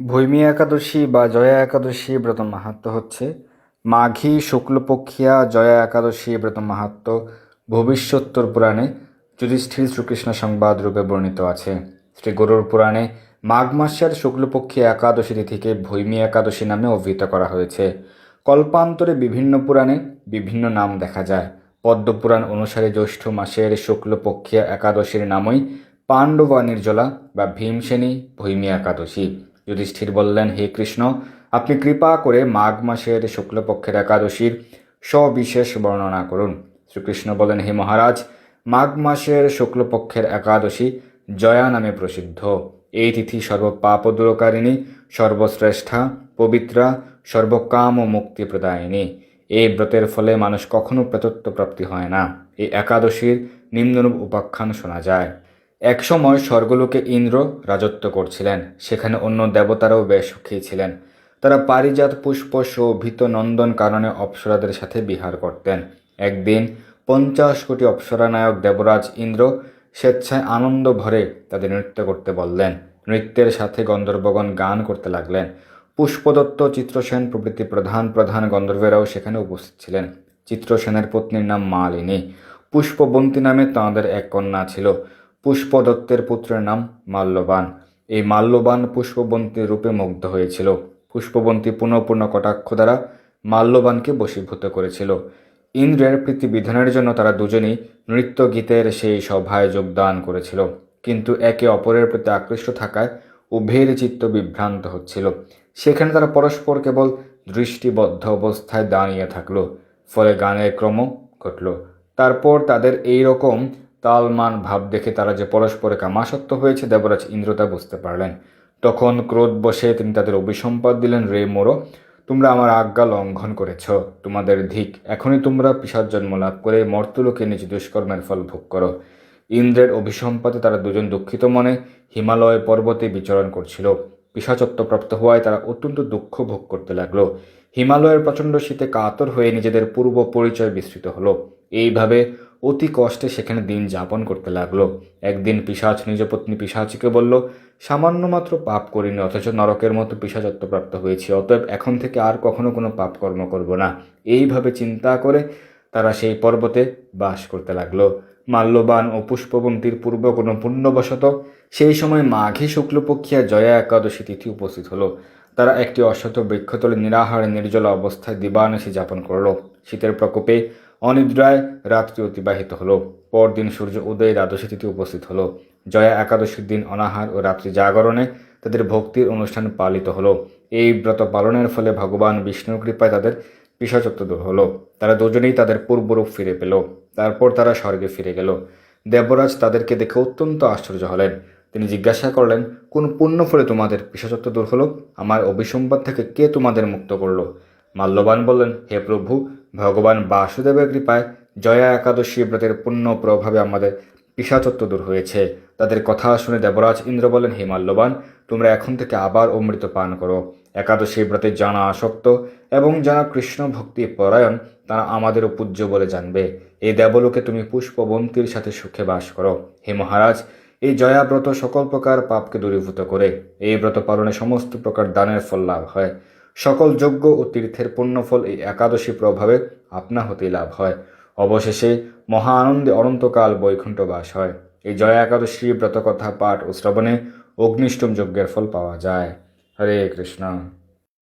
ভৈমী একাদশী বা জয়া একাদশী ব্রত মাহাত্ম হচ্ছে। মাঘী শুক্লপক্ষিয়া জয়া একাদশী ব্রত মাহাত্ম ভবিষ্যোত্তর পুরাণে যুধিষ্ঠির শ্রীকৃষ্ণ সংবাদ রূপে বর্ণিত আছে। শ্রী গরুর পুরাণে মাঘ মাসের শুক্লপক্ষী একাদশী তিথিকে ভৈমী একাদশী নামে অভিহিত করা হয়েছে। কল্পান্তরে বিভিন্ন পুরাণে বিভিন্ন নাম দেখা যায়। পদ্মপুরাণ অনুসারে জ্যৈষ্ঠ মাসের শুক্লপক্ষিয়া একাদশীর নামই পাণ্ডবা নির্জলা বা ভীমসেনী ভৈমী একাদশী। যুধিষ্ঠির বললেন, হে কৃষ্ণ, আপনি কৃপা করে মাঘ মাসের শুক্লপক্ষের একাদশীর সবিশেষ বর্ণনা করুন। শ্রীকৃষ্ণ বলেন, হে মহারাজ, মাঘ মাসের শুক্লপক্ষের একাদশী জয়া নামে প্রসিদ্ধ। এই তিথি সর্বপাপ দূরকারিণী, সর্বশ্রেষ্ঠা, পবিত্রা, সর্বকাম ও মুক্তি প্রদায়িনী। এই ব্রতের ফলে মানুষ কখনো প্রেতত্ব প্রাপ্তি হয় না। এই একাদশীর নিম্নরূপ উপাখ্যান শোনা যায়। একসময় স্বর্গলোকে ইন্দ্র রাজত্ব করছিলেন, সেখানে অন্য দেবতারাও বেশ সুখী ছিলেন। তারা পারিজাত পুষ্প শোভিত নন্দন কারণে অপ্সরাদের সাথে বিহার করতেন। একদিন পঞ্চাশ কোটি অপ্সরানায়ক দেবরাজ ইন্দ্র স্বেচ্ছায় আনন্দ ভরে তাদের নৃত্য করতে বললেন। নৃত্যের সাথে গন্ধর্বগণ গান করতে লাগলেন। পুষ্পদত্ত, চিত্রসেন প্রভৃতি প্রধান প্রধান গন্ধর্বেরাও সেখানে উপস্থিত ছিলেন। চিত্রসেনের পত্নীর নাম মালিনী। পুষ্পবন্তী নামে তাঁদের এক কন্যা ছিল। পুষ্পদত্তের পুত্রের নাম মাল্যবান। এই মাল্যবান পুষ্পবন্তী রূপে মুগ্ধ হয়েছিল। পুষ্পবন্তী পুনঃ পুনঃ কটাক্ষ দ্বারা মাল্যবানকে বশীভূত করেছিল। ইন্দ্রের প্রীতিবিধানের জন্য তারা দুজনেই নৃত্য গীতের সেই সভায় যোগদান করেছিল। কিন্তু একে অপরের প্রতি আকৃষ্ট থাকায় উভয়ের চিত্ত বিভ্রান্ত হচ্ছিল। সেখানে তারা পরস্পর কেবল দৃষ্টিবদ্ধ অবস্থায় দাঁড়িয়ে থাকল। ফলে গানের ক্রম ঘটল। তারপর তাদের এই রকম তালমান ভাব দেখে তারা যে পরস্পরে কামাসক্ত হয়েছে, দেবরাজ ইন্দ্র তা বুঝতে পারলেন। তখন ক্রোধ বসে তিনি তাদের অভিসম্পাদ দিলেন, রে মোরো, তোমরা আমার আজ্ঞা লঙ্ঘন করেছ। তোমাদের ধিক, এখনই তোমরা পিসার জন্ম লাভ করে মর্তলোকে নিজ দুষ্কর্মের ফল ভোগ করো ইন্দ্রের অভিসম্পাতে তারা দুজন দুঃখিত মনে হিমালয় পর্বতে বিচরণ করছিল। পিসাচত্ব প্রাপ্ত হওয়ায় তারা অত্যন্ত দুঃখ ভোগ করতে লাগল। হিমালয়ের প্রচণ্ড শীতে কাতর হয়ে নিজেদের পূর্ব পরিচয় বিস্তৃত হলো। এইভাবে অতি কষ্টে সেখানে দিন যাপন করতে লাগল। একদিন পিসাচ নিজ পত্নী পিসাচিকে বলল, সামান্য মাত্র পাপ করিনি, অথচ নরকের মতো পিসাচত্ব প্রাপ্ত হয়েছি। অতএব এখন থেকে আর কখনো কোনো পাপ কর্ম করব না। এইভাবে চিন্তা করে তারা সেই পর্বতে বাস করতে লাগল। মাল্যবান ও পুষ্পবন্তীর পূর্ব কোনো পুণ্যবশত সেই সময় মাঘী শুক্লপক্ষিয়া জয়া একাদশী তিথি উপস্থিত হলো। তারা একটি অশত বৃক্ষতলে নিরাহারে নির্জল অবস্থায় দিবানিশি যাপন করল। শীতের প্রকোপে অনিদ্রায় রাত্রি অতিবাহিত হলো। পরদিন সূর্য উদয় দ্বাদশী তিথি উপস্থিত হলো। জয়া একাদশীর দিন অনাহার ও রাত্রি জাগরণে তাদের ভক্তির অনুষ্ঠান পালিত হলো। এই ব্রত পালনের ফলে ভগবান বিষ্ণুর কৃপায় তাদের পিসাচত্ব দূর হলো। তারা দুজনেই তাদের পূর্বরূপ ফিরে পেল। তারপর তারা স্বর্গে ফিরে গেল। দেবরাজ তাদেরকে দেখে অত্যন্ত আশ্চর্য হলেন। তিনি জিজ্ঞাসা করলেন, কোন পুণ্য ফলে তোমাদের পিসাচত্ব দূর হলো? আমার অভিসম্বাদ থেকে কে তোমাদের মুক্ত করল? মাল্যবান বললেন, হে প্রভু, ভগবান বাসুদেবের কৃপায় জয়া একাদশী ব্রতের পুণ্য প্রভাবে আমাদের পিসাচত্ব দূর হয়েছে। তাদের কথা শুনে দেবরাজ ইন্দ্র বলেন হে মাল্যবান, তোমরা এখন থেকে আবার অমৃত পান করো। একাদশী ব্রতে জানা আসক্ত এবং যারা কৃষ্ণ ভক্তি পরায়ণ তারা আমাদেরও পূজ্য বলে জানবে। এই দেবলোকে তুমি পুষ্পবন্তীর সাথে সুখে বাস করো। হে মহারাজ এই জয়াব্রত সকল প্রকার পাপকে দূরীভূত করে। এই ব্রত পালনে সমস্ত প্রকার দানের ফল লাভ হয়। সকল যজ্ঞ ও তীর্থের পুণ্যফল এই একাদশী প্রভাবে আপনা হতেই লাভ হয়। অবশেষে মহা আনন্দে অনন্তকাল বৈকুণ্ঠ বাস হয়। এই জয়া একাদশী, ব্রতকথা, পাঠ ও শ্রবণে অগ্নিষ্টম যজ্ঞের ফল পাওয়া যায়। হরে কৃষ্ণ।